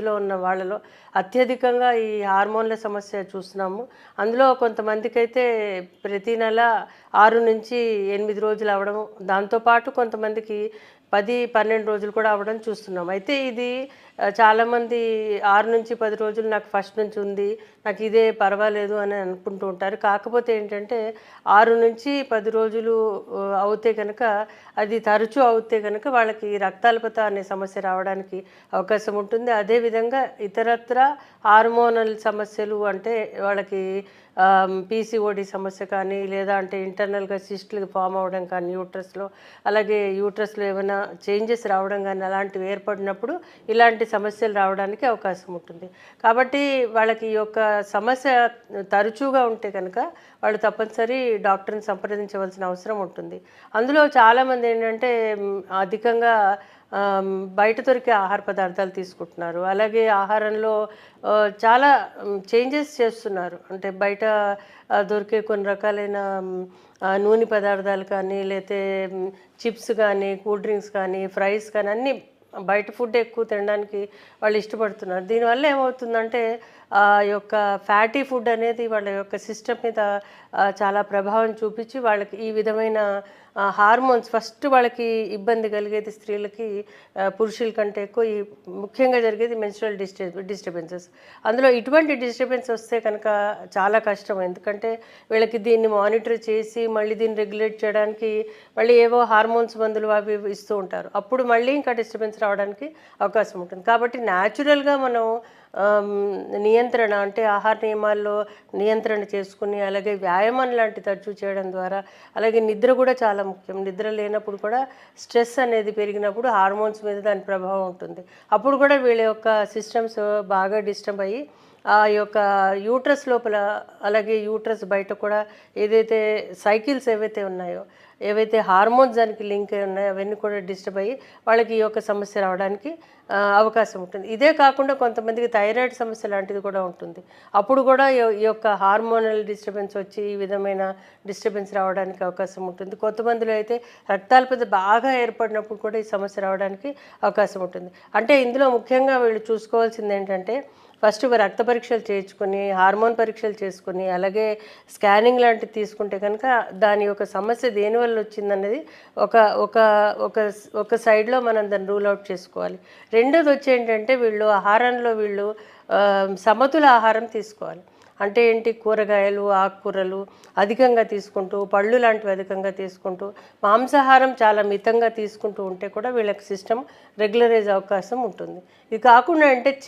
లో ఉన్న వాళ్ళలో అత్యధికంగా ఈ హార్మోన్ల సమస్య చూస్తున్నాము. అందులో కొంతమందికి అయితే ప్రతి నెల ఆరు నుంచి ఎనిమిది రోజులు అవడం దాంతోపాటు కొంతమందికి పది పన్నెండు రోజులు కూడా అవ్వడం చూస్తున్నాం. అయితే ఇది చాలామంది ఆరు నుంచి పది రోజులు నాకు ఫస్ట్ నుంచి ఉంది నాకు ఇదే పర్వాలేదు అని అనుకుంటూ ఉంటారు. కాకపోతే ఏంటంటే ఆరు నుంచి పది రోజులు అవుతే కనుక అది తరచూ అవుతే కనుక వాళ్ళకి రక్తాల్పత అనే సమస్య రావడానికి అవకాశం ఉంటుంది. అదేవిధంగా ఇతరత్ర హార్మోనల్ సమస్యలు అంటే వాళ్ళకి పీసీఓడి సమస్య కానీ లేదా అంటే ఇంటర్నల్గా సిస్టులు ఫామ్ అవ్వడం కానీ యూట్రస్లో అలాగే యూట్రస్లో ఏమైనా చేంజెస్ రావడం కానీ అలాంటివి ఏర్పడినప్పుడు ఇలాంటి సమస్యలు రావడానికి అవకాశం ఉంటుంది. కాబట్టి వాళ్ళకి ఈ యొక్క సమస్య తరచుగా ఉంటే కనుక వాళ్ళు తప్పనిసరి డాక్టర్ని సంప్రదించవలసిన అవసరం ఉంటుంది. అందులో చాలామంది ఏంటంటే అధికంగా బయట దొరికే ఆహార పదార్థాలు తీసుకుంటున్నారు. అలాగే ఆహారంలో చాలా చేంజెస్ చేస్తున్నారు. అంటే బయట దొరికే కొన్ని రకాలైన నూనె పదార్థాలు కానీ లేతే చిప్స్ కానీ కూల్ డ్రింక్స్ కానీ ఫ్రైస్ కానీ అన్నీ బయట ఫుడ్ ఎక్కువ తినడానికి వాళ్ళు ఇష్టపడుతున్నారు. దీనివల్ల ఏమవుతుందంటే ఆ యొక్క ఫ్యాటీ ఫుడ్ అనేది వాళ్ళ యొక్క సిస్టమ్ మీద చాలా ప్రభావం చూపించి వాళ్ళకి ఈ విధమైన హార్మోన్స్ ఫస్ట్ వాళ్ళకి ఇబ్బంది కలిగేది స్త్రీలకి పురుషుల కంటే ఎక్కువ. ఈ ముఖ్యంగా జరిగేది మెన్స్ట్రల్ డిస్టర్బ్ డిస్టర్బెన్సెస్ అందులో ఇటువంటి డిస్టర్బెన్స్ వస్తే కనుక చాలా కష్టం. ఎందుకంటే వీళ్ళకి దీన్ని మానిటర్ చేసి మళ్ళీ దీన్ని రెగ్యులేట్ చేయడానికి మళ్ళీ ఏవో హార్మోన్స్ మందులు అవి ఇస్తూ ఉంటారు. అప్పుడు మళ్ళీ ఇంకా డిస్టర్బెన్స్ రావడానికి అవకాశం ఉంటుంది. కాబట్టి న్యాచురల్గా మనం నియంత్రణ అంటే ఆహార నియమాల్లో నియంత్రణ చేసుకుని అలాగే వ్యాయామం లాంటి తరచూ చేయడం ద్వారా అలాగే నిద్ర కూడా చాలా ముఖ్యం. నిద్ర లేనప్పుడు కూడా స్ట్రెస్ అనేది పెరిగినప్పుడు హార్మోన్స్ మీద దాని ప్రభావం ఉంటుంది. అప్పుడు కూడా వీళ్ళ యొక్క సిస్టమ్స్ బాగా డిస్టర్బ్ అయ్యి ఆ యొక్క యూట్రస్ లోపల అలాగే యూట్రస్ బయట కూడా ఏదైతే సైకిల్స్ ఏవైతే ఉన్నాయో ఏవైతే హార్మోన్స్ దానికి లింక్ అయి ఉన్నాయో అవన్నీ కూడా డిస్టర్బ్ అయ్యి వాళ్ళకి ఈ యొక్క సమస్య రావడానికి అవకాశం ఉంటుంది. ఇదే కాకుండా కొంతమందికి థైరాయిడ్ సమస్య లాంటిది కూడా ఉంటుంది. అప్పుడు కూడా ఈ- యొక్క హార్మోనల్ డిస్టర్బెన్స్ వచ్చి ఈ విధమైన డిస్టర్బెన్స్ రావడానికి అవకాశం ఉంటుంది. కొంతమందిలో అయితే రక్తాల్పత బాగా ఏర్పడినప్పుడు కూడా ఈ సమస్య రావడానికి అవకాశం ఉంటుంది. అంటే ఇందులో ముఖ్యంగా వీళ్ళు చూసుకోవాల్సింది ఏంటంటే ఫస్ట్ రక్త పరీక్షలు చేయించుకొని హార్మోన్ పరీక్షలు చేసుకుని అలాగే స్కానింగ్ లాంటివి తీసుకుంటే కనుక దాని యొక్క సమస్య దేనివల్ల వచ్చిందన్నది ఒక ఒక ఒక ఒక సైడ్లో మనం దాన్ని రూల్ అవుట్ చేసుకోవాలి. రెండోది వచ్చి ఏంటంటే వీళ్ళు ఆహారంలో వీళ్ళు సమతుల ఆహారం తీసుకోవాలి. అంటే ఏంటి? కూరగాయలు ఆకుకూరలు అధికంగా తీసుకుంటూ పళ్ళు లాంటివి అధికంగా తీసుకుంటూ మాంసాహారం చాలా మితంగా తీసుకుంటూ ఉంటే కూడా వీళ్ళకి సిస్టమ్ రెగ్యులరైజ్ అవకాశం ఉంటుంది. ఇది కాకుండా అంటే